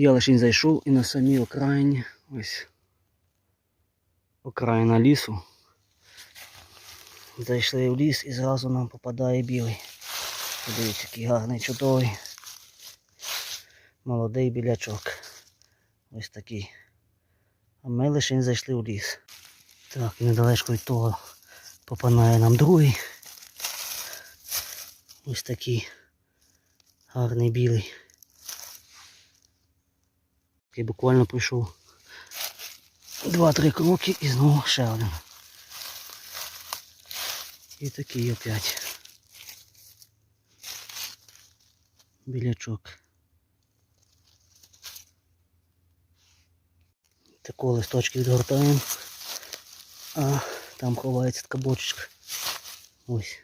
Я лише зайшов і на самій окраїні, ось окраїна лісу. Зайшли в ліс і зразу нам попадає білий. Подивіться, який гарний, чудовий. Молодий білячок. Ось такий. А ми лише зайшли в ліс. Так, недалечко від того попадає нам другий. Ось такий гарний білий. Я буквально пройшов два-три кроки і знову ще один. І такий опять. Білячок. Тако листочки відгортаємо. А там ховається така бочечка. Ось.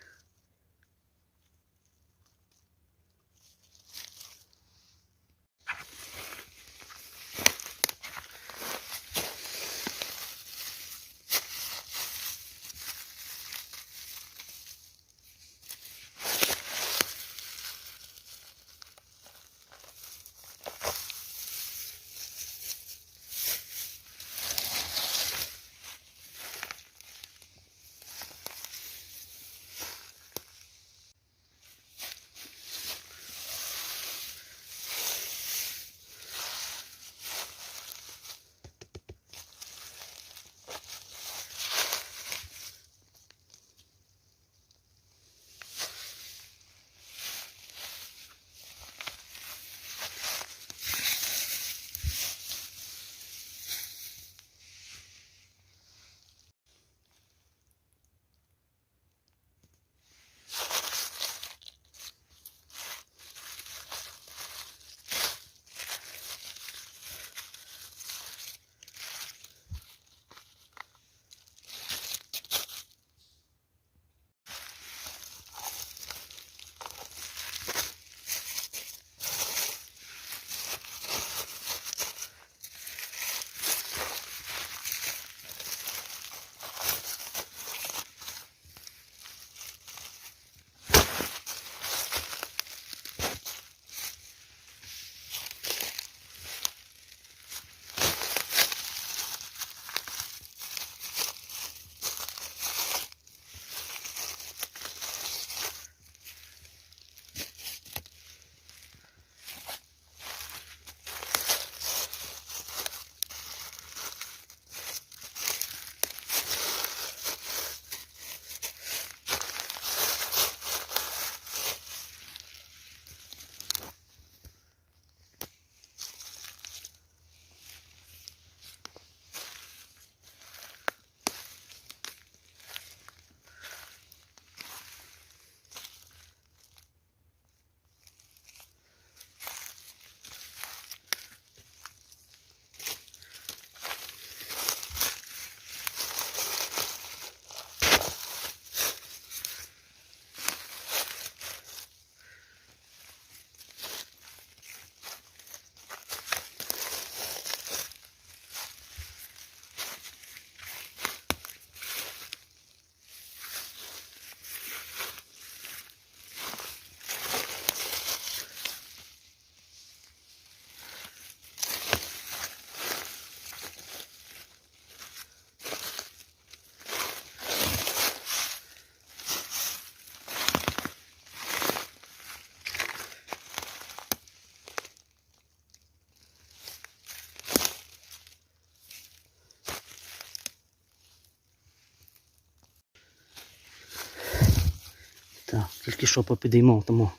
Так, тільки що попідіймав, тому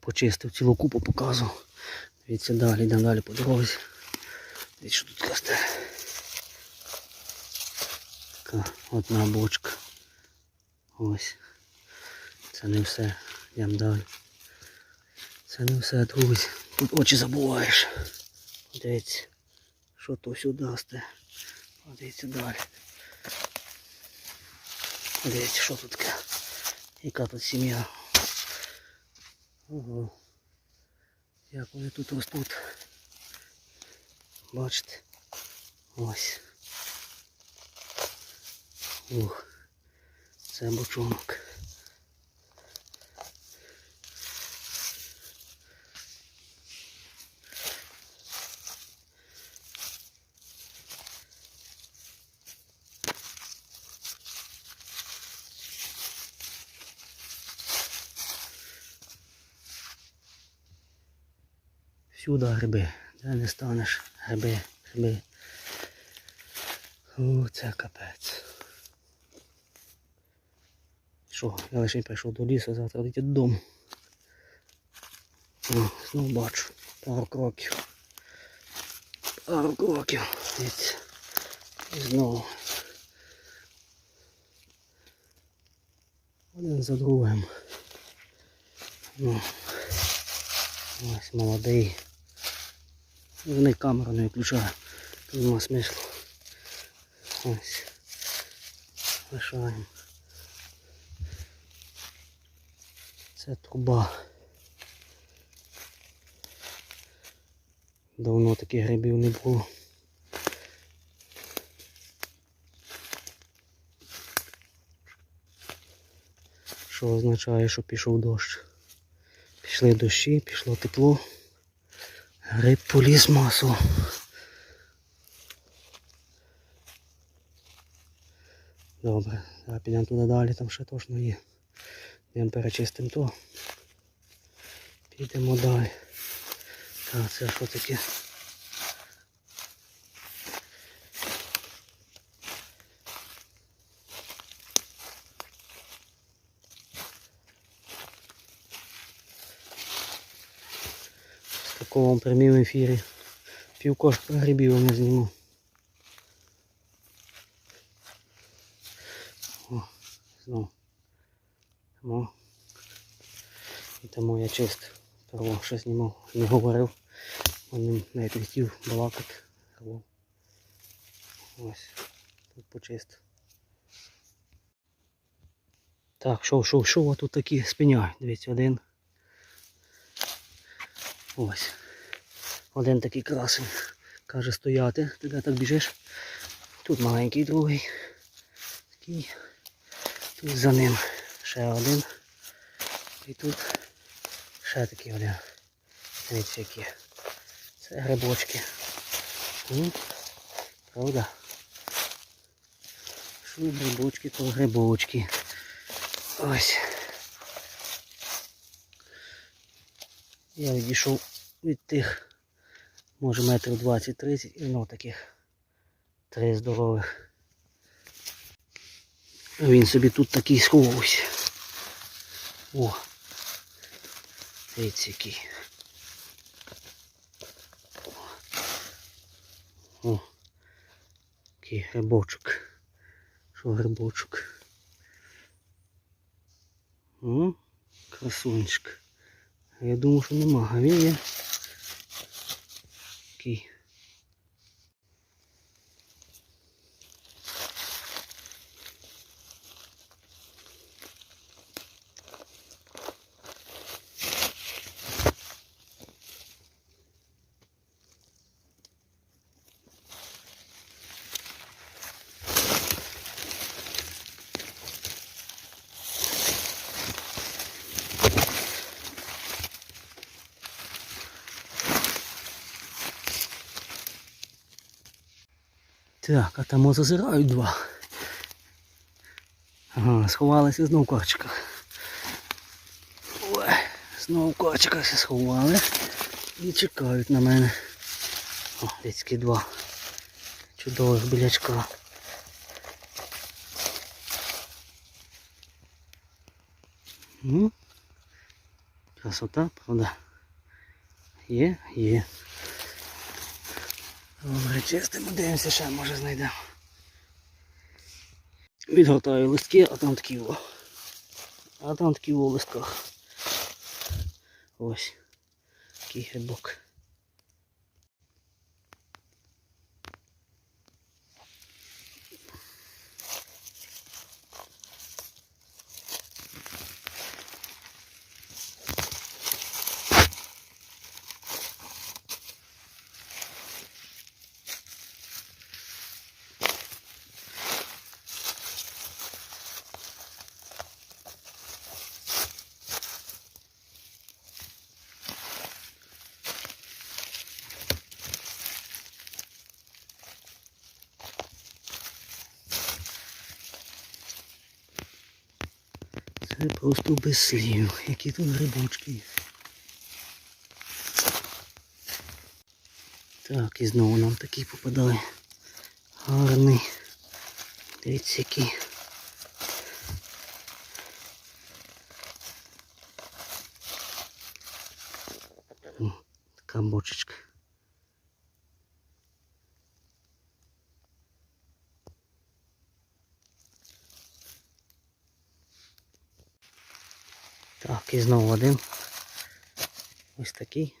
почистив цілу купу показував. Дивіться далі, йдемо далі по дорозі. Дивіться, що тут касте. Така одна бочка. Ось. Це не все. Йдемо далі. Це не все, друзі. Тут очі забуваєш. Дивіться, що то сюди сте. Дивіться далі. Дивіться, що тут таке. Яка тут сім'я. Ого. Як вони тут ростуть. Бачите? Ось. Ух. Це бочонок. Всюди гриби. Де не станеш. Гриби, гриби. О, це капець. Що, я лише прийшов до лісу, завтра йти додому. О, знову бачу. Пару кроків. Пару кроків. Дивіться. І знову. Один за другим. Ну, ось молодий. Вони камеру не включаю. Тут нема смислу. Ось. Лишаємо. Це труба. Давно таких грибів не було. Що означає, що пішов дощ. Пішли дощі, пішло тепло. Гриб поліз масово. Добре, зараз підемо туди далі, там ще точно є. Йдемо перечистимо то. Підемо далі. Так, це що таке? В такому прямому ефірі. Пів кошка грибів не зніму. О, знову. Тому, і тому я чист. Перво ще знімав, не говорив. Він навіть не хотів балакати. Рвав. Ось. Тут почист. Так, що, що, що, от тут такі спиняють. Дивіться, один. Ось. Один такий красень. Каже стояти. Ти так біжиш? Тут маленький другий. Такий. Тут за ним ще один. І тут ще такий один. Дивіться які. Це грибочки. Правда? Що грибочки, то грибочки. Ось. Я відійшов від тих, може метрів 20-30 і ну таких три здорових. Він собі тут такий сховався. О! Дивіться який. О, який грибочок. Що грибочок? О, красунчик. Я думав, що нема, а він є. Такий. Так, а там зазирають два. Ага, сховалися знову в. Ой, знову корчиках се сховали. І чекають на мене. О, дітські два. Чудових білячка. Ну, красота, правда? Є, є. Добре, чистимо, дивимося, ще може знайдемо. Відгортаю листки, а там такі во. А там такі во листках. Ось. Такий грибок. Це просто без слів. Які тут грибочки. Так, і знову нам такий попадає. Гарний. Дивіться який. Така бочечка. Так, і знову один. Ось такий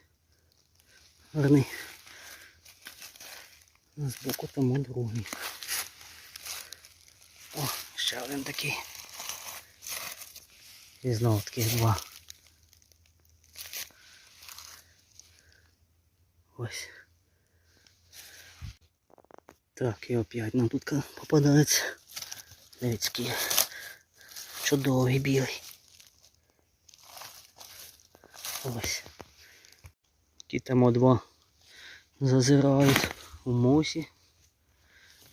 гарний. А збоку тому другий. О, ще один такий. І знову таких два. Ось. Так, і опять нам тут попадається. Дивіться, чудовий білий. Ось. Ті там два зазирають у мосі,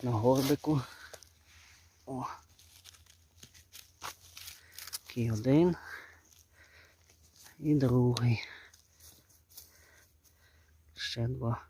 на горбику. О. Такий один і другий. Ще два.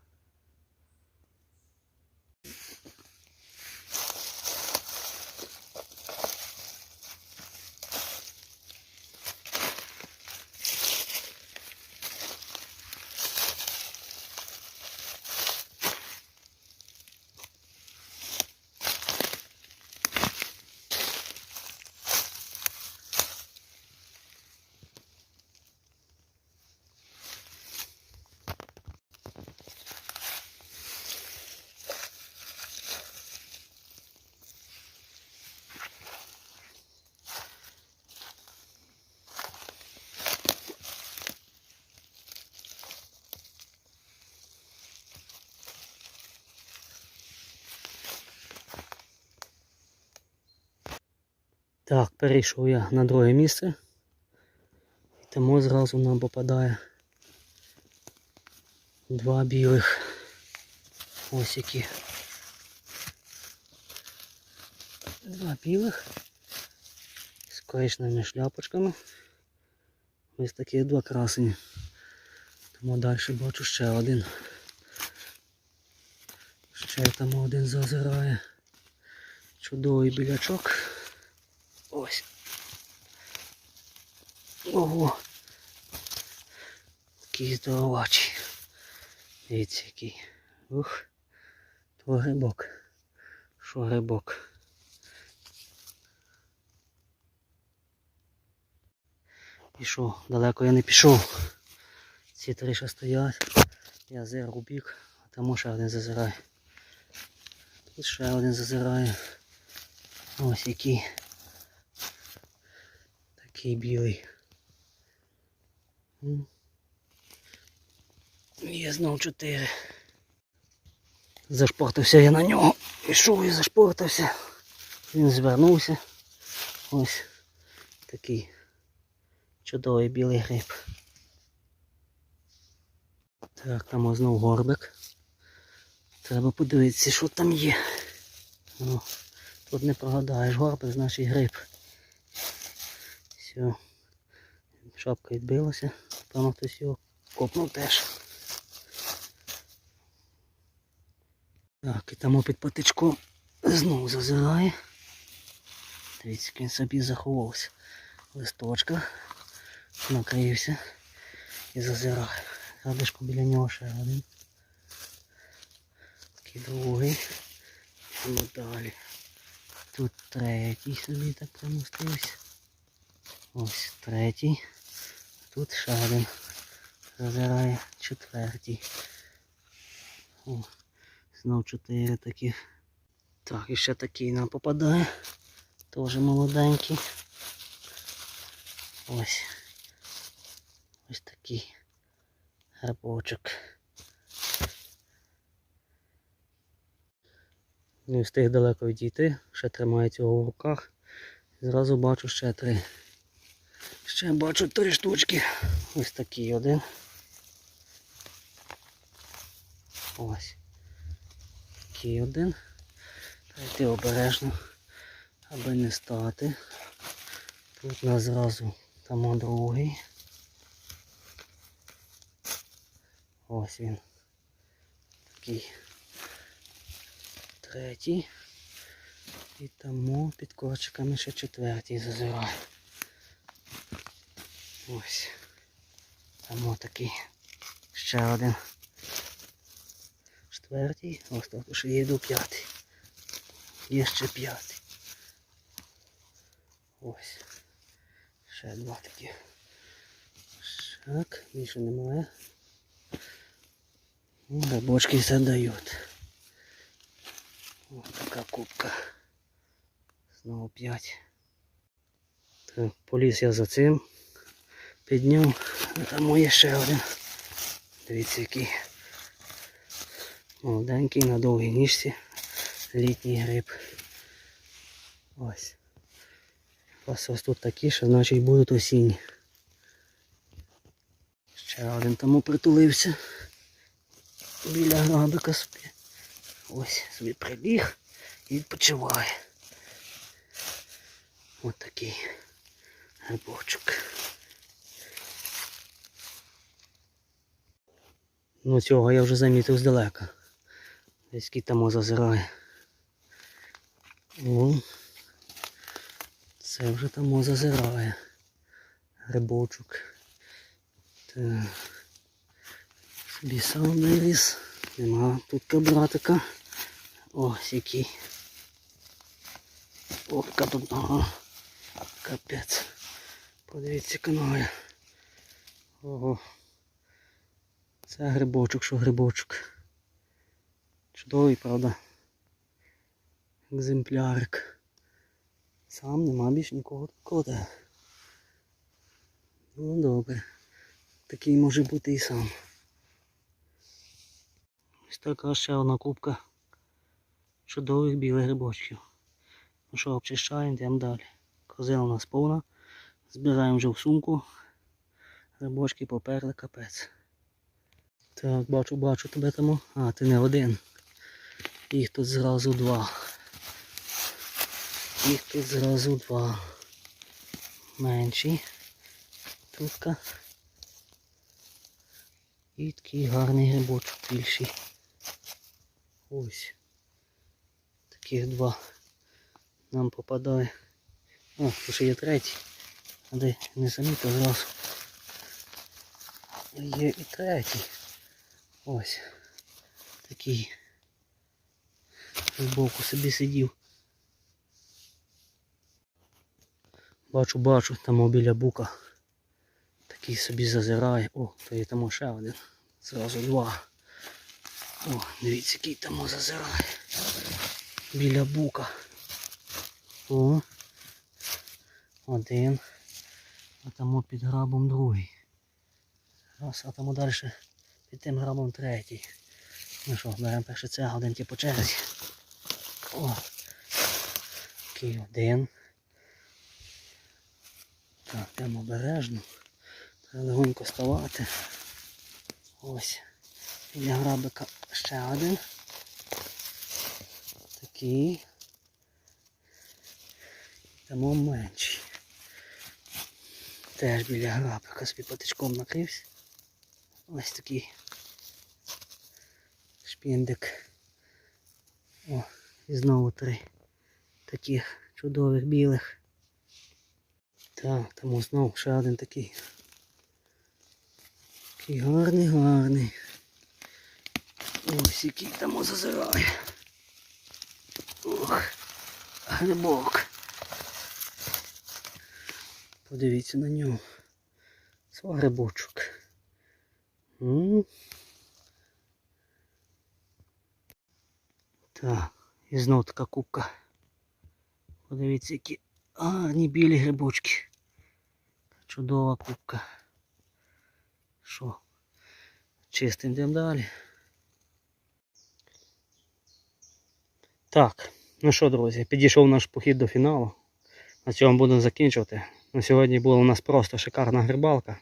Так, перейшов я на друге місце. Тому зразу нам попадає два білих. Ось які. Два білих з коричневими шляпочками. Ось такі два красені. Тому далі бачу ще один. Ще там один зазирає. Чудовий білячок. Ось. Ого. Такий здоровачий. Дивіться який. Ух. То грибок. Що грибок? Пішов. Далеко я не пішов. Ці три ще стоять. Я зиру у бік, а там ще один зазирає. Тут ще один зазирає. Ось який. Такий білий. Є знов чотири. Зашпортився я на нього. Пішов і зашпортився. Він звернувся. Ось такий чудовий білий гриб. Так, там знов горбик. Треба подивитися, що там є. О, тут не прогадаєш горбик, значить гриб. Все. Шапка відбилася. Певно хтось його копнув теж. Так, і там під патичком знову зазирає. Дивіться, він собі заховався. Листочка. Накрився і зазирає. Радишку біля нього ще один. Такий другий. Ну далі. Тут третій собі так примостився. Ось третій. Тут ще один. Зазирає четвертій. О, знов чотири таких. Так, і ще такий нам попадає. Теж молоденький. Ось. Ось такий грибочок. Не встиг далеко відійти, ще тримається його в руках. Зразу бачу ще три. Ще бачу три штучки. Ось такий один. Ось. Такий один. Йти обережно, аби не стати. Тут у нас зразу там другий. Ось він. такий. Третій. І тому під корчиками ще четвертій зазирає. Ось. Там такий. Ще один. Четвертий. Ось тут ще до п'ятий. Є ще п'ятий. Ось. Ще два такі. Так, більше немає. Ну, Рибочки все дають. Ось така кубка. Знову п'ять. Поліз я за цим. Підняв. А там є ще один. Дивіться який. Молоденький на довгій ніжці. Літній гриб. Ось. Вас ось тут такі, що значить будуть осінні. Ще один тому притулився. Біля грабика собі. Ось собі прибіг і відпочиває. Ось такий грибочок. Ну цього я вже замітив здалека. Десь там зазирає. О, це вже там зазирає. Грибочок. Так. Собі сам виріс. Нема тут кабратика. Ось який. О, яка тут нога. Капець. Подивіться, яка нога. Ого. Це грибочок, що грибочок. Чудовий, правда. Екземплярик. Сам нема більш нікого кода. Ну добре. Такий може бути і сам. Ось така ще одна кубка чудових білих грибочків. Ну що, обчищаємо, йдемо далі. Корзина у нас повна. Збираємо вже в сумку. Грибочки поперли капець. Так, бачу, бачу тебе там. А, ти не один. Їх тут зразу два. Їх тут зразу два. Менші. Тутка. І такий гарний грибочок більший. Ось. Таких два нам попадає. О, тут ще є третій. А де не замітив зразу. Є і третій. Ось. Такий. Збоку собі сидів. Бачу, бачу, там біля бука. Такий собі зазирає. О, то є там ще один. Зразу два. О, дивіться, який там зазирає. Біля бука. О. Один. А там під грабом другий. Раз, а там далі під тим грабом третій. Ну що, беремо перше це, один по черзі. О. Такий один. Так, йдемо обережно. Треба легонько ставати. Ось. Біля грабика ще один. Такий. Тому менший. Теж біля грабика собі патичком накрився. Ось такий шпіндик. О, і знову три таких чудових білих. Так, тому знову ще один такий. Такий гарний, гарний. Ось який там зазирає. Ох, грибок. Подивіться на нього. Це грибочок. Так, і знов така кубка. Подивіться, які гарні білі грибочки. Чудова кубка. Що? Чистим йдемо далі. Так, ну що, друзі, підійшов наш похід до фіналу. На цьому будемо закінчувати. На сьогодні була у нас просто шикарна грибалка.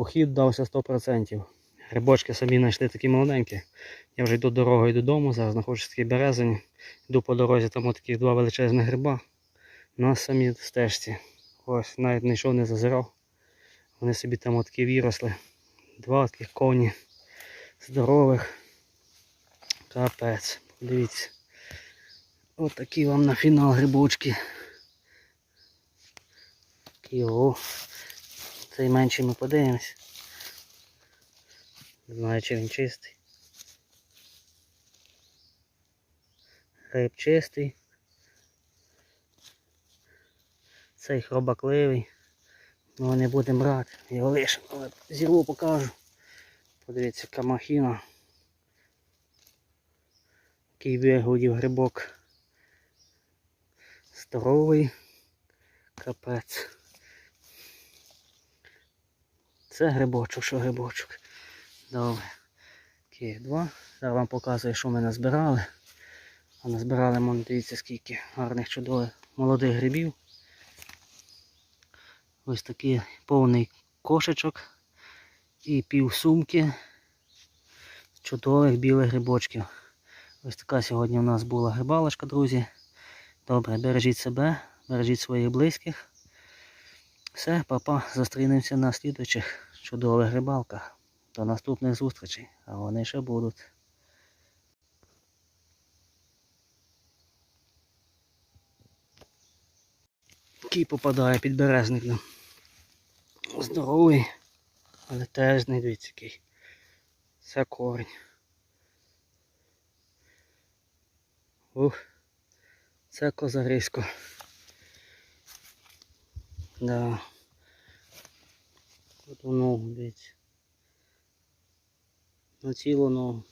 Похід дався 100%. Грибочки самі знайшли такі молоденькі. Я вже йду дорогою додому, зараз знаходжусь в такій березині. Йду по дорозі, там отакі два величезних гриба. На самій стежці. Ось, навіть йшов, не зазирав. Вони собі там отакі виросли. Два таких коні здорових. Капець. Дивіться. От такі вам на фінал грибочки. Такі. Цей менший ми подивимось. Не знаю, чи він чистий. Гриб чистий. Цей хробакливий. Ну не будемо брати. Його лишимо, але зірву покажу. Подивіться, яка махіна. Який вигодів грибок. Здоровий. Капець. Це грибочок, що грибочок. Добре. Таких два. Зараз вам показую, що ми назбирали. А назбирали, мон, дивіться, скільки гарних чудових молодих грибів. Ось такий повний кошечок і пів сумки чудових білих грибочків. Ось така сьогодні у нас була грибалочка, друзі. Добре, бережіть себе, бережіть своїх близьких. Все, папа, зустрінемося на слідуючих чудових грибалках. До наступних зустрічей, а вони ще будуть. Який попадає підберезник. ну. Здоровий, але теж не дивіться. Це корінь. Ух, це козарисько. Да. Ногу, дивіться. На цілу ногу.